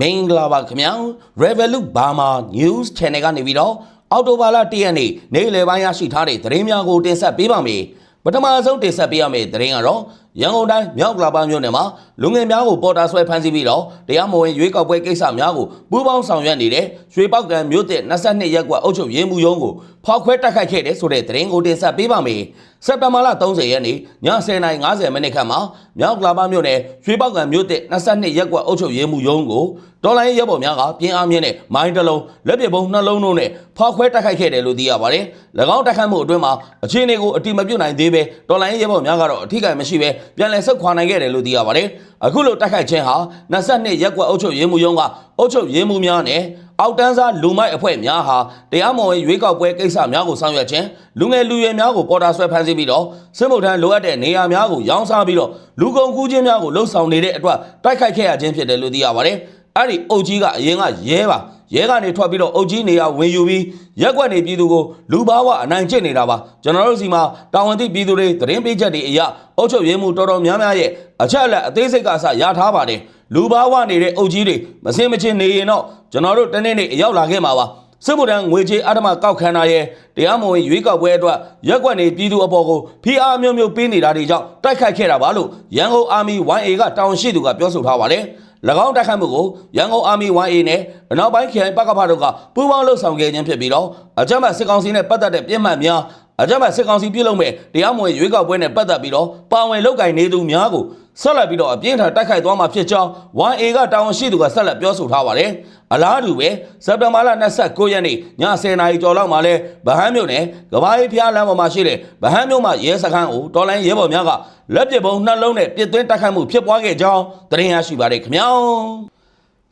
မင်္ဂလာပါခင်ဗျာ Revolut Burma News Channel ကနေပြီးတော့အော်တိုဘာလ1ရက်နေ့နေ့လယ်ပိုင်းရရှိထားတဲ့သတင်းများကိုတင်ဆက်ပေးပါမယ်ပထမဆုံးတင်ဆက်ပေးရမယ့်သတင်းကတော့ ရန်ကုန်တိုင်းမြောက်ကလာပမြို့နယ်မှာလူငယ်များကိုပေါ်တာဆွဲဖမ်းဆီးပြီးတော့တရားမဝင်ရွေးကောက်ပွဲကိစ္စများကိုပူးပေါင်းဆောင်ရွက်နေတဲ့ရွှေပောက်ကံမြို့တဲ့22ရက်ကွက်အုပ်ချုပ်ရေးမှုရုံးကိုဖောက်ခွဲတိုက်ခိုက်ခဲ့တဲ့ဆိုတဲ့သတင်းကိုတင်ဆက်ပေးပါမယ်စက်တဘာလ30ရက်နေ့ည10:50မိနစ်ခန့်မှာမြောက်ကလာပမြို့နယ်ရွှေပောက်ကံမြို့တဲ့22ရက်ကွက်အုပ်ချုပ်ရေးမှုရုံးကိုဒေါ်လာရေးရပ်ပေါ်များကပြင်းအားမြင့်တဲ့မိုင်းတစ်လုံးလက်ပစ်ဗုံးနှလုံးတို့နဲ့ဖောက်ခွဲတိုက်ခိုက်ခဲ့တယ်လို့သိရပါတယ်၎င်းတိုက်ခိုက်မှုအတွင်းမှာအခြေအနေကိုအတိမပြုတ်နိုင်သေးပဲဒေါ်လာရေးရပ်ပေါ်များကတော့အထိကိမရှိပဲပြန်လည်ဆုတ်ခွာနိုင်ခဲ့တယ်လို့သိရပါတယ်အခုလိုတိုက်ခိုက်ခြင်းဟာ22ရက်ကွက်အုပ်ချုပ်ရေးမှုရုံးကအုပ်ချုပ်ရေးမှုများနဲ့အောက်တန်းစားလူမိုက်အဖွဲ့များဟာတရားမဝင်ရွေးကောက်ပွဲကိစ္စများကိုဆောင်ရွက်ခြင်းလူငယ်လူရွယ်များကိုပေါ်တာဆွဲဖမ်းဆီးပြီးတော့စစ်မှုထမ်းလိုအပ်တဲ့နေရာများကိုရောင်းစားပြီးတော့လူကုန်ကူးခြင်းများကိုလှုပ်ဆောင်နေတဲ့အတွက်တိုက်ခိုက်ခဲ့ရခြင်းဖြစ်တယ်လို့သိရပါတယ် အဲ့ဒီအုပ်ကြီးကအရင်ကရဲပါရဲကနေထွက်ပြီးတော့အုပ်ကြီးနေရဝင်ယူပြီးရက်ွက်နေပြည်သူကိုလူဘာဝအနိုင်ကျင့်နေတာပါကျွန်တော်တို့စီမှာတာဝန်သိပြည်သူတွေသတင်းပေးချက်တွေအရာအုပ်ချုပ်ရေးမှုတော်တော်များများရဲ့အချက်အလက်အသေးစိတ်ကအစရထားပါတယ်လူဘာဝနေတဲ့အုပ်ကြီးတွေမစင်မချင်းနေရင်တော့ကျွန်တော်တို့တနေ့နေ့ရောက်လာခဲ့မှာပါစစ်မှုထမ်းငွေကြေးအဓမ္မကောက်ခံတာရဲ့တရားမဝင်ရွေးကောက်ပွဲအတွက်ရက်ွက်နေပြည်သူအပေါ်ကိုဖိအားမျိုးမျိုးပေးနေတာတွေကြောင့်တိုက်ခိုက်ခဲ့တာပါလို့ရန်ကုန်အာမီ 1A ကတာဝန်ရှိသူကပြောဆိုထားပါတယ်၎ င်းတိုက်ခိုက်မှုကိုရန်ကုန်အာမီ 1A နဲ့အနောက်ပိုင်းခရိုင်ပကဖတို့ကပူးပေါင်းလှုပ်ဆောင်ခဲ့ခြင်းဖြစ်ပြီးတော့အကြမ်းဖက်စစ်ကောင်စီနဲ့ပတ်သက်တဲ့ပြစ်မှတ်များအကြမ်းဖက်စစ်ကောင်စီပြုလုပ်မဲ့တရားမဝင်ရွေးကောက်ပွဲနဲ့ပတ်သက်ပြီးတော့ပါဝင်လုပ်ကင်နေသူများကို ဆက်လက်ပြီးတော့အပြင်းထန်တိုက်ခိုက်သွားမှာဖြစ်ကြောင်း 1A ကတာဝန်ရှိသူကဆက်လက်ပြောဆိုထားပါတယ်။အလားတူပဲစက်တဘာလ29ရက်နေ့ည10:00နာရီကျော်လောက်မှာလဲဗဟန်းမြို့နယ်ကဘာအေးဖျားလမ်းပေါ်မှာရှိတဲ့ဗဟန်းမြို့မှာရဲစခန်းကိုတော်လိုင်းရဲဘော်များကလက်ပစ်ဗုံးနှလုံးနဲ့ပစ်သွင်းတိုက်ခိုက်မှုဖြစ်ပွားခဲ့ကြောင်းသတင်းရရှိပါတယ်ခင်ဗျာ။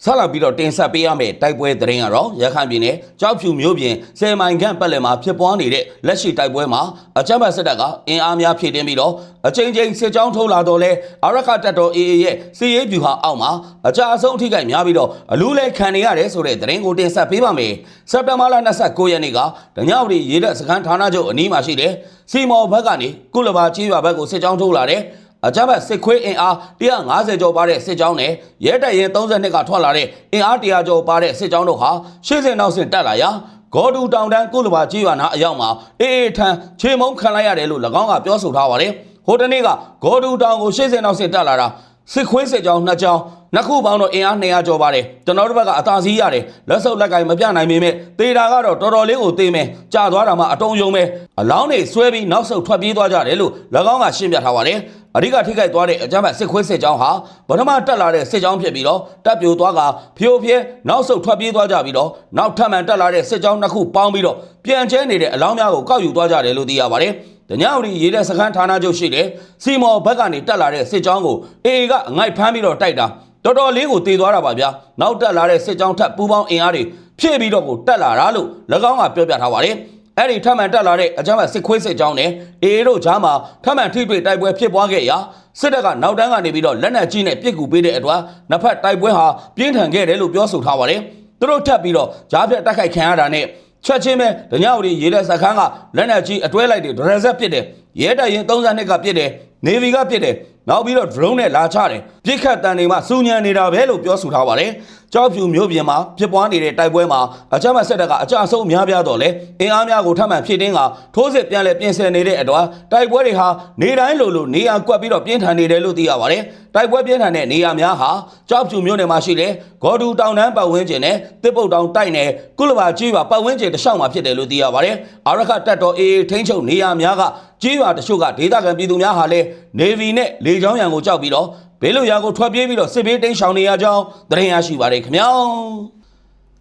ဆက်လာပြီးတော့တင်ဆက်ပေးရမယ့်တိုက်ပွဲသတင်းကတော့ရခိုင်ပြည်နယ်ကြောက်ဖြူမြို့ပြင်ဆယ်မိုင်ခန့်ပတ်လည်မှာဖြစ်ပွားနေတဲ့လက်ရှိတိုက်ပွဲမှာအကြမ်းဖက်စစ်တပ်ကအင်အားများဖြည့်တင်းပြီးတော့အချိန်ချင်းစစ်ကြောင်းထုတ်လာတော့လဲအရခတပ်တော် AA ရဲ့စီရေးဗျူဟာအောက်မှာအကြအဆုံးအထိကများပြီးတော့အလူးလဲခံနေရတယ်ဆိုတဲ့သတင်းကိုတင်ဆက်ပေးပါမယ်စက်တဘာလ29ရက်နေ့ကဒညဝတီရေတပ်စခန်းဌာနချုပ်အနီးမှာရှိတဲ့စီမော်ဘက်ကနေကုလဘာကြီးရွာဘက်ကိုစစ်ကြောင်းထုတ်လာတဲ့ အကြမ်းဖက်စစ်ခွေးအင်အား150ကျော်ပါတဲ့စစ်ကြောင်းနဲ့ရဲတပ်ရင်32ကထွက်လာတဲ့အင်အား100ကျော်ပါတဲ့စစ်ကြောင်းတို့ဟာရှေ့စဉ်နောက်စဉ်တက်လာရာဂေါ်ဒူတောင်တန်းကုလဘာကြီးရွာနာအရောက်မှာအေးအေးထန်ချေမုံခံလိုက်ရတယ်လို့၎င်းကပြောဆိုထားပါတယ်ဟိုတနေ့ကဂေါ်ဒူတောင်ကိုရှေ့စဉ်နောက်စဉ်တက်လာတာစစ်ခွေးစစ်ကြောင်းနှစ်ကြောင်း နှစ်ခုပေါင်းတော့အင်အား200ကျော်ပါတယ်ကျွန်တော်တို့ဘက်ကအသာစီးရတယ်လက်စုပ်လက်ကင်မပြနိုင်ပေမဲ့တေတာကတော့တော်တော်လေးကိုသေးမယ်ကြာသွားတာမှအတုံးယုံပဲအလောင်းတွေဆွဲပြီးနောက်ဆုတ်ထွက်ပြေးသွားကြတယ်လို့၎င်းကရှင်းပြထားပါတယ်အဓိကထိခိုက်သွားတဲ့အကြမ်းဖက်စစ်ခွေးစစ်ကြောင်းဟာဗထမတက်လာတဲ့စစ်ကြောင်းဖြစ်ပြီးတော့တပ်ပြိုသွားကဖျို့ဖျဲနောက်ဆုတ်ထွက်ပြေးသွားကြပြီးတော့နောက်ထပ်မံတက်လာတဲ့စစ်ကြောင်းနှစ်ခုပေါင်းပြီးတော့ပြန်ကျဲနေတဲ့အလောင်းများကိုကောက်ယူသွားကြတယ်လို့သိရပါတယ်။တညဝတီရေးတဲ့စခန်းဌာနချုပ်ရှိတဲ့စီမော်ဘက်ကနေတက်လာတဲ့စစ်ကြောင်းကိုအေအေကအငိုက်ဖမ်းပြီးတော့တိုက်တာ တော်တော်လေးကိုတည်သွားတာပါဗျာ။နောက်တက်လာတဲ့စစ်ကြောင်းထပ်ပူးပေါင်းအင်အားတွေဖြည့်ပြီးတော့ကိုတက်လာတာလို့၎င်းကပြောပြထားပါတယ်။အဲ့ဒီထပ်မံတက်လာတဲ့အကြမ်းဖက်စစ်ခွေးစစ်ကြောင်းနဲ့အေအေတို့ကြားမှာထပ်မံထိတွေ့တိုက်ပွဲဖြစ်ပွားခဲ့ရာစစ်တပ်ကနောက်တန်းကနေပြီးတော့လက်နက်ကြီးနဲ့ပစ်ကူပေးတဲ့အတွက်နှစ်ဖက်တိုက်ပွဲဟာပြင်းထန်ခဲ့တယ်လို့ပြောဆိုထားပါတယ်။သူတို့ထပ်ပြီးတော့ကြားဖြတ်တိုက်ခိုက်ခံရတာနဲ့ချက်ချင်းပဲဒညဝတီရေလက်စခန်းကလက်နက်ကြီးအတွဲလိုက်တယ်ဒရဇက်ပစ်တယ် ရဲတပ်ရင်32ကပစ်တယ်နေဗီကပစ်တယ်နောက်ပြီးတော့ drone နဲ့လာချတယ်ပြစ်ခတ်တန်တွေမှာစူညံနေတာပဲလို့ပြောဆိုထားပါတယ် ကြောက်ဖြူမျိုးပြင်မှာဖြစ်ပွားနေတဲ့တိုက်ပွဲမှာအကြမ်းဖက်စစ်တပ်ကအကြအဆုံးအများပြားတော့လေအင်အားများကိုထပ်မံဖြည့်တင်းကထိုးစစ်ပြန်လဲပြင်ဆင်နေတဲ့အတွက်တိုက်ပွဲတွေဟာနေတိုင်းလိုလိုနေရာကွက်ပြီးတော့ပြင်းထန်နေတယ်လို့သိရပါတယ်တိုက်ပွဲပြင်းထန်တဲ့နေရာများဟာကြောက်ဖြူမျိုးနယ်မှာရှိတဲ့ဂေါ်ဒူတောင်တန်းပတ်ဝန်းကျင်နဲ့တစ်ပုတ်တောင်တိုက်နယ်ကုလဘာကြီးပါပတ်ဝန်းကျင်တစ်လျှောက်မှာဖြစ်တယ်လို့သိရပါတယ်အာရခတပ်တော်အေးထိန်းချုပ်နေရာများကကြီးရွာတချို့ကဒေသခံပြည်သူများဟာလည်းနေဗီနဲ့လေချောင်းရံကိုကြောက်ပြီးတော့ ဘေးလွတ်ရာကိုထွက်ပြေးပြီးတော့စစ်ဘေးတိမ်းရှောင်နေရကြောင်းသတင်းရရှိပါတယ်ခင်ဗျာ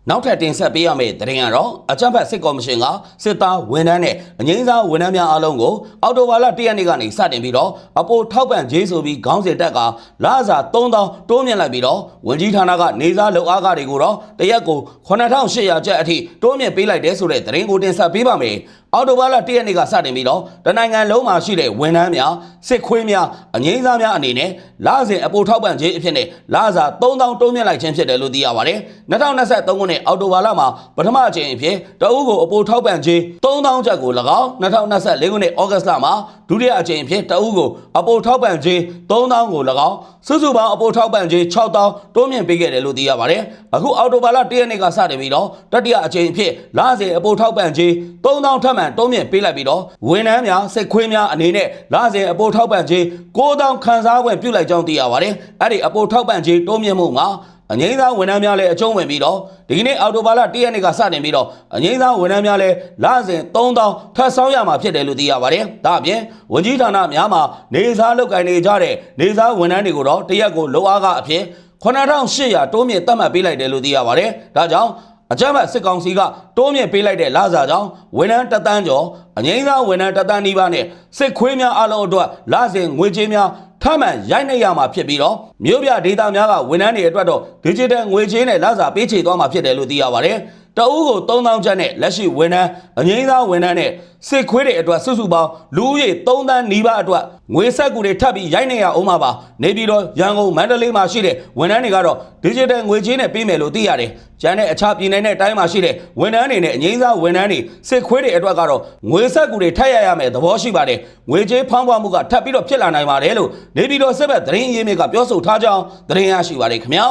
နောက်ထပ်တင်ဆက်ပေးရမယ့်သတင်းကတော့အကြံဖက်စစ်ကော်မရှင်ကစစ်သားဝန်ထမ်းနဲ့အငိမ့်စားဝန်ထမ်းများအားလုံးကိုအော်တိုဘာလ၁ရက်နေ့ကနေစတင်ပြီးတော့အပိုထောက်ပံ့ကြေးဆိုပြီးခေါင်းစဉ်တက်ကလာစာ3000တိုးမြင့်လိုက်ပြီးတော့ဝန်ကြီးဌာနကနေစားလုံအားကတွေကိုတော့တရက်ကို9800ကျပ်အထိတိုးမြင့်ပေးလိုက်တဲ့ဆိုတဲ့သတင်းကိုတင်ဆက်ပေးပါမယ်အော်တိုဘာလ၁ရက်နေ့ကစတင်ပြီးတော့တနိုင်ငံလုံးမှာရှိတဲ့ဝန်ထမ်းများစစ်ခွေးများအငိမ့်စားများအနေနဲ့လစဉ်အပိုထောက်ပံ့ကြေးအဖြစ်နဲ့လစာ3000တိုးမြင့်လိုက်ခြင်းဖြစ်တယ်လို့သိရပါတယ်2023ခုနှစ်နှစ်အောက်တိုဘာလမှာပထမအကြိမ်အဖြစ်တအုပ်ကိုအပိုထောက်ပံ့ခြင်း3000ကျပ်ကို၎င်း2024ခုနှစ်ဩဂတ်လမှာဒုတိယအကြိမ်အဖြစ်တအုပ်ကိုအပိုထောက်ပံ့ခြင်း3000ကို၎င်းစုစုပေါင်းအပိုထောက်ပံ့ခြင်း6000တိုးမြင့်ပေးခဲ့တယ်လို့သိရပါတယ်အခုအောက်တိုဘာလ1ရက်နေ့ကစတင်ပြီးတော့တတိယအကြိမ်အဖြစ်လစဉ်အပိုထောက်ပံ့ခြင်း3000ထပ်မံတိုးမြင့်ပေးလိုက်ပြီးတော့ဝန်ထမ်းများစစ်ခွေးများအနေနဲ့လစဉ်အပိုထောက်ပံ့ခြင်း9000ခန်းစားခွင့်ပြုလိုက်ကြောင်းသိရပါတယ်အဲ့ဒီအပိုထောက်ပံ့ခြင်းတိုးမြင့်မှုမှာ အငိမ့်သားဝန်ထမ်းများလည်းအကျုံးဝင်ပြီးတော့ဒီကနေ့အော်တိုဘာလ၁ရက်နေ့ကစတင်ပြီးတော့အငိမ့်သားဝန်ထမ်းများလည်းလစဉ်3000ထပ်ဆောင်ရမှာဖြစ်တယ်လို့သိရပါတယ်။ဒါအပြင်ဝန်ကြီးဌာနများမှာနေစားလုပ်ကိုင်နေကြတဲ့နေစားဝန်ထမ်းတွေကိုတော့တရက်ကိုလောအားကအဖြစ်9800တိုးမြင့်သတ်မှတ်ပေးလိုက်တယ်လို့သိရပါတယ်။ဒါကြောင့်အကြမ်းဖက်စစ်ကောင်စီကတိုးမြင့်ပေးလိုက်တဲ့လစာကြောင့်ဝန်ထမ်းတသန်းကျော်အငိမ့်သားဝန်ထမ်းတသန်းနီးပါးနဲ့စစ်ခွေးများအလုံးအတွက်လစဉ်ငွေကြေးများ ထမှန်ရိုက်နှိပ်ရမှာဖြစ်ပြီးတော့မြို့ပြဒေသများကဝန်ထမ်းတွေအတွက်တော့ digital ငွေကြေးနဲ့လစာပေးချေသွားမှာဖြစ်တယ်လို့သိရပါတယ်။ တအူးကို3000ကျပ်နဲ့လက်ရှိဝန်ထမ်းအငိမ့်သားဝန်ထမ်းနဲ့စစ်ခွေးတွေအတွက်စုစုပေါင်းလူဦးရေ3သန်းနီးပါးအတွက်ငွေဆက်ကူတွေထပ်ပြီးရိုက်နှိပ်ရအောင်မှာပါ။နေပြည်တော်ရန်ကုန်မန္တလေးမှာရှိတဲ့ဝန်ထမ်းတွေကတော့ digital ငွေကြေးနဲ့ပေးမယ်လို့သိရတယ်။ကျန်တဲ့အခြားပြည်နယ်နဲ့တိုင်းမှာရှိတဲ့ဝန်ထမ်းတွေနဲ့အငိမ့်သားဝန်ထမ်းတွေစစ်ခွေးတွေအတွက်ကတော့ငွေဆက်ကူတွေထပ်ရရမယ်သဘောရှိပါတယ်။ငွေကြေးဖောင်းပွားမှုကထပ်ပြီးတော့ဖြစ်လာနိုင်ပါတယ်လို့နေပြည်တော်စစ်ဘက်သတင်းရင်းမြစ်ကပြောဆိုထားကြောင်းသတင်းရရှိပါတယ်ခင်ဗျာ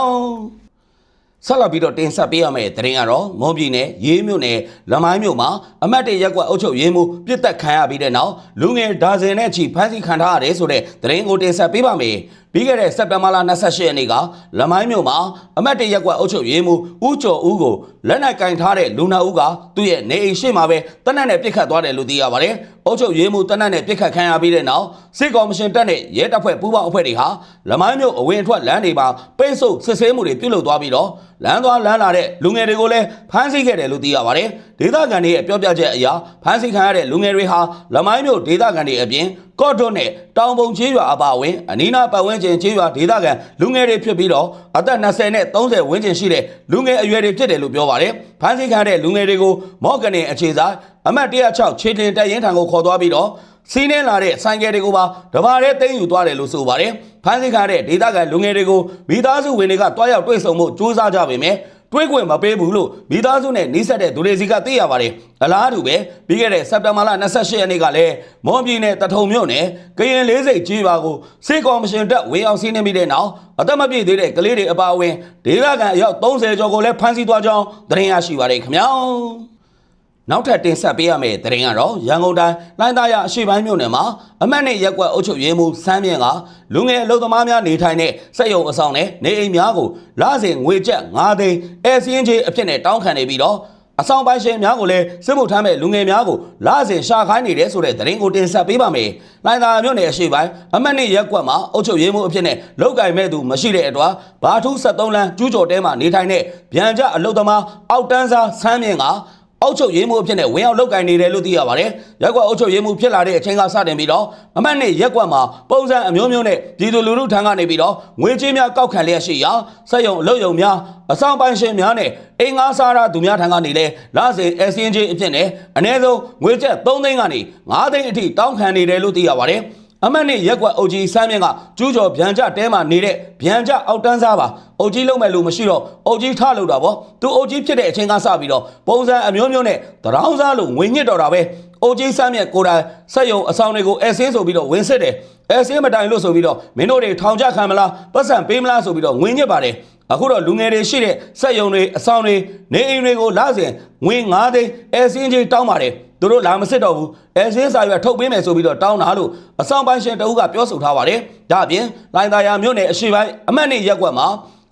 ။ ဆက်လက်ပြီးတော့တင်ဆက်ပေးရမယ့်သတင်းကတော့မွန်ပြည်နယ်ရေးမြို့နယ်လမိုင်းမြို့မှာအမတ်တေရက်ကွက်အုပ်ချုပ်ရေးမှူးပြစ်တက်ခံရပြီးတဲ့နောက်လူငယ်ဒါဇင်နဲ့ချီဖမ်းဆီးခံထားရတယ်ဆိုတဲ့သတင်းကိုတင်ဆက်ပေးပါမယ်။ ပြီးခဲ့တဲ့စက်တင်ဘာလ28ရက်နေ့ကလမိုင်းမြို့မှာအမတ်တေရက်ကွက်အုပ်ချုပ်ရေးမှူးဦးကျော်ဦးကိုလက်နက်ကင်ထားတဲ့လူနာဦးကသူ့ရဲ့နေအိမ်ရှိမှာပဲတနက်နဲ့ပြစ်ခတ်သွားတယ်လို့သိရပါတယ်။အုပ်ချုပ်ရေးမှူးတနက်နဲ့ပြစ်ခတ်ခံရပြီးတဲ့နောက်စစ်ကော်မရှင်တပ်နဲ့ရဲတပ်ဖွဲ့ပူးပေါင်းအဖွဲ့တွေဟာလမိုင်းမြို့အဝင်အထွက်လမ်းတွေမှာပိတ်ဆို့စစ်ဆေးမှုတွေပြုလုပ်သွားပြီးတော့လမ်းသွားလမ်းလာတဲ့လူငယ်တွေကိုလည်းဖမ်းဆီးခဲ့တယ်လို့သိရပါတယ်။ဒေသခံတွေရဲ့ပြောပြချက်အရဖမ်းဆီးခံရတဲ့လူငယ်တွေဟာလမိုင်းမြို့ဒေသခံတွေအပြင်ကော့တွတ်နဲ့တောင်ပုံချေးရွာအပါအဝင်အနီးနားပတ်ဝန်းကျင်ချေးရွာဒေသခံလူငယ်တွေဖြစ်ပြီးတော့အသက်20နဲ့30ဝန်းကျင်ရှိတဲ့လူငယ်အရွယ်တွေဖြစ်တယ်လို့ပြောပါတယ်။ဖမ်းဆီးခံရတဲ့လူငယ်တွေကိုမော့ကနေအခြေဆိုင်အမှတ်106ခြေတင်တပ်ရင်းထံကိုခေါ်သွားပြီးတော့စီးနှင်းလာတဲ့ဆိုင်ကယ်တွေကိုပါတဘာရဲသိမ်းယူသွားတယ်လို့ဆိုပါတယ်။ဖမ်းဆီးခံတဲ့ဒေသခံလူငယ်တွေကိုမိသားစုဝင်တွေကတွားရောက်တွေ့ဆုံမှုစူးစမ်းကြပေမယ့် တွေးခွင့်မပေးဘူးလို့မိသားစုနဲ့နှိစက်တဲ့သူတွေစီကသိရပါတယ်။အလားတူပဲပြီးခဲ့တဲ့စက်တင်ဘာလ28ရက်နေ့ကလည်းမွန်ပြည်နယ်တထုံမြို့နယ်ကရင်လေးစိတ်ကြီးပါကိုစစ်ကော်မရှင်တပ်ဝင်အောင်စီးနှင်းပြီးတဲ့နောက်အသက်မပြည့်သေးတဲ့ကလေးတွေအပါအဝင်ဒေသခံအယောက်30ကျော်ကိုလည်းဖမ်းဆီးသွားကြောင်းသတင်းရရှိပါတယ်ခင်ဗျာ။ နောက်ထပ်တင်ဆက်ပေးရမယ့်သတင်းကတော့ရန်ကုန်တိုင်းလိုင်းသားရအရှိပိုင်းမြို့နယ်မှာအမတ်နဲ့ရက်ကွက်အုပ်ချုပ်ရေးမှူးစမ်းမြင့်ကလူငယ်အလုပ်သမားများနေထိုင်တဲ့စက်ရုံအဆောင်နဲ့နေအိမ်များကိုလစဉ်ငွေကျပ်9သိန်းအဲစင်းကြီးအဖြစ်နဲ့တောင်းခံနေပြီးတော့အဆောင်ပိုင်ရှင်များကိုလည်းစစ်မှုထမ်းမဲ့လူငယ်များကိုလစဉ်ရှာခိုင်းနေတယ်ဆိုတဲ့သတင်းကိုတင်ဆက်ပေးပါမယ်။လိုင်းသားမြို့နယ်အရှိပိုင်းအမတ်နဲ့ရက်ကွက်မှာအုပ်ချုပ်ရေးမှူးအဖြစ်နဲ့လောက်ကင်မဲ့သူမရှိတဲ့အတွက်ဘာထူး73လမ်းကျူးကျော်တဲမှာနေထိုင်တဲ့ဗျံကြအလုပ်သမားအောက်တန်းစားစမ်းမြင့်က အုတ်ချုပ်ရေးမှုအဖြစ်နဲ့ဝင်ရောက်လောက်ကင်နေတယ်လို့သိရပါတယ်။ရက်ကွက်အုတ်ချုပ်ရေးမှုဖြစ်လာတဲ့အချိန်ကစတင်ပြီးတော့အမတ်နဲ့ရက်ကွက်မှာပုံစံအမျိုးမျိုးနဲ့ပြည်သူလူထုထံကနေပြီးတော့ငွေကြေးများကောက်ခံလျက်ရှိရာစက်ရုံအလုပ်ရုံများအဆောင်ပိုင်ရှင်များနဲ့အင်္ဂါစားရာသူများထံကနေလဲလာစဉ်အစင်းချင်းအဖြစ်နဲ့အ ਨੇ ဆုံးငွေကျပ်3သိန်းကနေ5သိန်းအထိတောင်းခံနေတယ်လို့သိရပါတယ်။ အမတ်နဲ့ရက်ကွက်အုပ်ကြီးစမ်းမြင့်ကကျူးကျော်ဗျံကြတဲမှာနေတဲ့ဗျံကြအောက်တန်းစားပါအုပ်ကြီးလုံးမဲ့လို့မရှိတော့အုပ်ကြီးထလို့တာဗောသူအုပ်ကြီးဖြစ်တဲ့အချိန်ကစပြီးတော့ပုံစံအမျိုးမျိုးနဲ့တရောင်းစားလို့ငွေညစ်တော့တာပဲအုပ်ကြီးစမ်းမြင့်ကိုယ်တိုင်ဆက်ယုံအဆောင်တွေကိုအဲဆင်းဆိုပြီးတော့ဝင်စစ်တယ်အဲဆင်းမတိုင်လို့ဆိုပြီးတော့မင်းတို့တွေထောင်ချခံမလားပတ်စံပေးမလားဆိုပြီးတော့ငွေညစ်ပါတယ်အခုတော့လူငယ်တွေရှိတဲ့စက်ယုံတွေအဆောင်တွေနေအိမ်တွေကိုလာစဉ်ငွေ9သိန်းအဲဆင်းကြီးတောင်းပါတယ် သူတို့လာမစစ်တော့ဘူးအဲဆင်းစာရွက်ထုတ်ပေးမယ်ဆိုပြီးတော့တောင်းတာလို့အဆောင်ပိုင်းရှင်တဦးကပြောဆိုထားပါတယ်ဒါအပြင်လိုင်သာယာမြို့နယ်အရှိပိုင်းအမတ်နေရက်ကွက်မှာ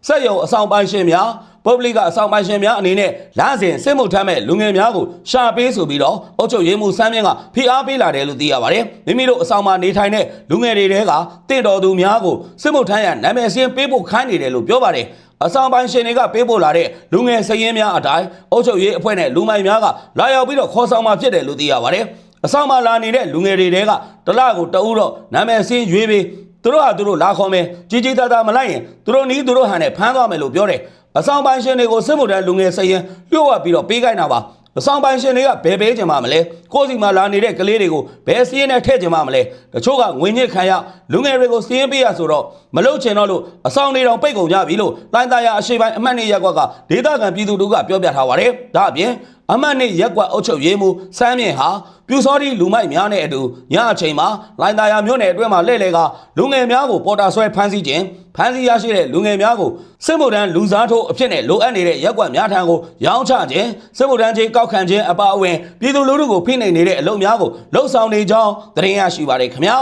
စက်ယုံအဆောင်ပိုင်းရှင်များပုဂ္ဂလိကအဆောင်ပိုင်းရှင်များအနေနဲ့လမ်းစဉ်စစ်မှုထမ်းမဲ့လူငယ်များကိုရှာပေးဆိုပြီးတော့အုပ်ချုပ်ရေးမှူးစမ်းမြင့်ကဖိအားပေးလာတယ်လို့သိရပါတယ်မိမိတို့အဆောင်မှာနေထိုင်တဲ့လူငယ်တွေတဲကတင့်တော်သူများကိုစစ်မှုထမ်းရနာမည်စင်းပေးဖို့ခိုင်းနေတယ်လို့ပြောပါတယ် အဆောင်ပိုင်းရှင်တွေကပေးပို့လာတဲ့လူငယ်စည်ရင်းများအတိုင်းအုပ်ချုပ်ရေးအဖွဲ့နဲ့လူမိုင်များကလာရောက်ပြီးတော့ခေါ်ဆောင်มาဖြစ်တယ်လို့သိရပါတယ်။အဆောင်မှာလာနေတဲ့လူငယ်တွေတဲကတလကိုတအူးတော့နာမည်စင်းရွေးပြီးသူတို့ဟာသူတို့လာခေါ်မယ်ကြီးကြီးသားသားမလိုက်ရင်သူတို့နီးသူတို့ဟန်နဲ့ဖမ်းသွားမယ်လို့ပြောတယ်။အဆောင်ပိုင်းရှင်တွေကိုစစ်မှုထမ်းလူငယ်စည်ရင်လျှို့ဝှက်ပြီးတော့ပေးခိုင်းတာပါ အဆောင်ပိုင်ရှင်တွေကဘယ်ပေးကြမှာမလဲကိုယ်စီမှာလာနေတဲ့ကလေးတွေကိုဘယ်စီးရင်နဲ့ထည့်ကြမှာမလဲတချို့ကငွေညစ်ခံရလူငယ်တွေကိုစီးရင်ပေးရဆိုတော့မလုချင်တော့လို့အဆောင်နေတော်ပိတ်ကုန်ကြပြီလို့လိုင်းသားရအရှိပိုင်းအမှတ်နေရက်ကွက်ကဒေသခံပြည်သူတို့ကပြောပြထားပါတယ်ဒါအပြင် အမှတ်နေရက်ကွက်အုပ်ချုပ်ရေးမှူးစမ်းမြင့်ဟာပြူစောတိလူမိုက်များနဲ့အတူညအချိန်မှာလိုင်းသားရမြို့နယ်အတွင်းမှာလှည့်လေကလူငယ်များကိုပေါ်တာဆွဲဖမ်းဆီးခြင်းဖမ်းဆီးရရှိတဲ့လူငယ်များကိုစစ်မှုထမ်းလူစားထိုးအဖြစ်နဲ့လိုအပ်နေတဲ့ရက်ကွက်များထံကိုရောင်းချခြင်းစစ်မှုထမ်းချင်းကောက်ခံခြင်းအပါအဝင်ပြည်သူလူထုကိုဖိနှိပ်နေတဲ့အလုပ်များကိုလှုပ်ဆောင်နေကြောင်းသတင်းရရှိပါတယ်ခင်ဗျာ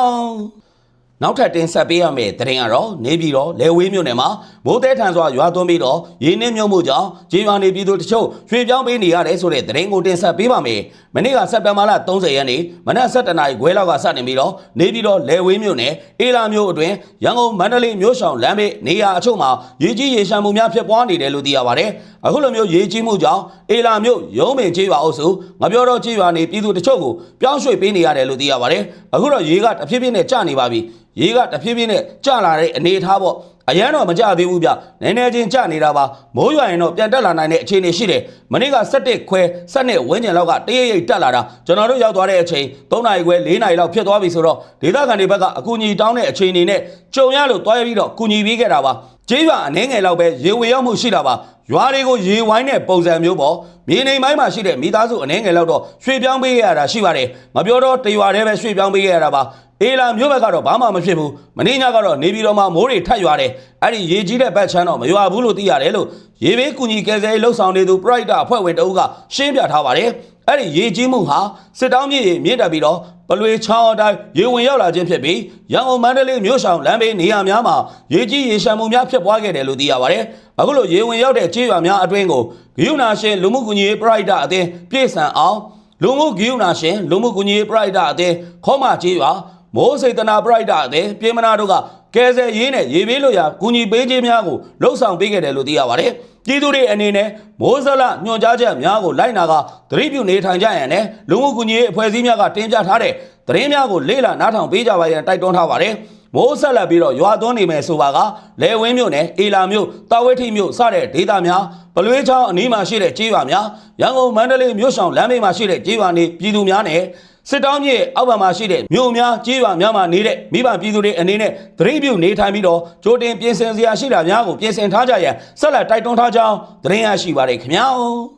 နောက်ထပ်တင်ဆက်ပေးရမယ့်သတင်းကတော့နေပြည်တော်လေဝေးမြို့နယ်မှာမိုးတဲထန်စွာရွာသွန်းပြီးတော့ရေနစ်မြုပ်မှုကြောင့်ဂျေရွာနေပြည်သူတချို့ရွှေ့ပြောင်းပေးနေရတယ်ဆိုတဲ့သတင်းကိုတင်ဆက်ပေးပါမယ်။မနေ့ကစက်တင်ဘာလ30ရက်နေ့မနက်7:00နာရီခွဲလောက်ကစတင်ပြီးတော့နေပြည်တော်လေဝေးမြို့နယ်အေလာမြို့အတွင်းရန်ကုန်မန္တလေးမြို့ဆောင်လမ်းဘေးနေရာအချို့မှာရေကြီးရေရှမ်းမှုများဖြစ်ပွားနေတယ်လို့သိရပါတယ်။အခုလိုမျိုးရေကြီးမှုကြောင့်အေလာမြို့ရုံးပင်ကျေးရွာအုပ်စုငပြောတော်ကျေးရွာနေပြည်သူတချို့ကိုပြောင်းရွှေ့ပေးနေရတယ်လို့သိရပါတယ်။အခုတော့ရေကတဖြည်းဖြည်းနဲ့ကျနေပါပြီ။ရေကတဖြည်းဖြည်းနဲ့ကျလာတဲ့အနေအထားပေါ့အရန်တော့မကြသေးဘူးဗျနည်းနည်းချင်းကြနေတာပါမိုးရွာရင်တော့ပြန်တက်လာနိုင်တဲ့အခြေအနေရှိတယ်မနေ့က7ခွဲ7ဝန်းကျင်လောက်ကတရရိပ်တက်လာတာကျွန်တော်တို့ရောက်သွားတဲ့အချိန်3နာရီခွဲ4နာရီလောက်ဖြစ်သွားပြီဆိုတော့ဒေသခံတွေဘက်ကအကူအညီတောင်းတဲ့အခြေအနေနဲ့ကြုံရလို့တွားရပြီးတော့ကူညီပေးခဲ့တာပါကျေးရွာအနေငယ်လောက်ပဲရေဝေရောက်မှုရှိတာပါ ရွာတွေကိုရေဝိုင်းတဲ့ပုံစံမျိုးပေါ့မြေနေပိုင်းမှာရှိတဲ့မိသားစုအနေငယ်လောက်တော့ရွှေ့ပြောင်းပေးရတာရှိပါတယ်မပြောတော့တရွာတည်းပဲရွှေ့ပြောင်းပေးရတာပါအေလာမျိုးဘက်ကတော့ဘာမှမဖြစ်ဘူးမင်းညကတော့နေပြည်တော်မှာမိုးတွေထပ်ရွာတယ်အဲ့ဒီရေကြီးတဲ့ဘက်ချမ်းတော့မရွာဘူးလို့သိရတယ်လို့ရေဘေးကူညီကယ်ဆယ်ရေးလှုပ်ဆောင်နေသူပရိုက်တာအဖွဲ့ဝင်တအုပ်ကရှင်းပြထားပါတယ်အဲ့ဒီရေကြီးမှုဟာစစ်တောင်းမြေမြင့်တက်ပြီးတော့ပလွေချောင်းအတိုင်းရေဝင်ရောက်လာခြင်းဖြစ်ပြီးရန်ကုန်မန္တလေးမြို့ဆောင်လမ်းဘေးနေရာများမှာရေကြီးရေရှမ်းမှုများဖြစ်ပွားခဲ့တယ်လို့သိရပါတယ် အခုလိုရေဝင်ရောက်တဲ့ကြေးရွာများအတွင်းကိုဂယုနာရှင်လူမှုကူညီရေးပရိုက်တာအသင်းပြည်ဆန်အောင်လူမှုဂယုနာရှင်လူမှုကူညီရေးပရိုက်တာအသင်းခေါမကြေးရွာမိုးစိတ်တနာပရိုက်တာအသင်းပြည်မနာတို့ကကဲဆယ်ရေးနဲ့ရေဘေးလို့ရကူညီပေးခြင်းများကိုလှုပ်ဆောင်ပေးခဲ့တယ်လို့သိရပါတယ်။ပြည်သူတွေအနေနဲ့မိုးစလညွှန်ကြားချက်များကိုလိုက်နာကသတိပြုနေထိုင်ကြရန်နဲ့လူမှုကူညီရေးအဖွဲ့အစည်းများကတင်ပြထားတဲ့သတင်းများကိုလေ့လာနားထောင်ပေးကြပါရန်တိုက်တွန်းထားပါတယ်။ မိုးဆက်လက်ပြီးတော့ရွာသွန်းနေမယ်ဆိုပါကလဲဝင်းမြို့နယ်အေလာမြို့တာဝဲထိမြို့စတဲ့ဒေသများပလွေးချောင်းအနီးမှာရှိတဲ့ကြေးရွာများရန်ကုန်မန္တလေးမြို့ဆောင်လမ်းဘေးမှာရှိတဲ့ကြေးရွာနေပြည်သူများနဲ့စစ်တောင်းမြေအောက်ဘက်မှာရှိတဲ့မြို့များကြေးရွာများမှာနေတဲ့မိဘပြည်သူတွေအနေနဲ့သတိပြုနေထိုင်ပြီးတော့ကြိုတင်ပြင်ဆင်စရာရှိတာများကိုပြင်ဆင်ထားကြရန်ဆက်လက်တိုက်တွန်းထားကြောင်းသတင်းရရှိပါတယ်ခင်ဗျာ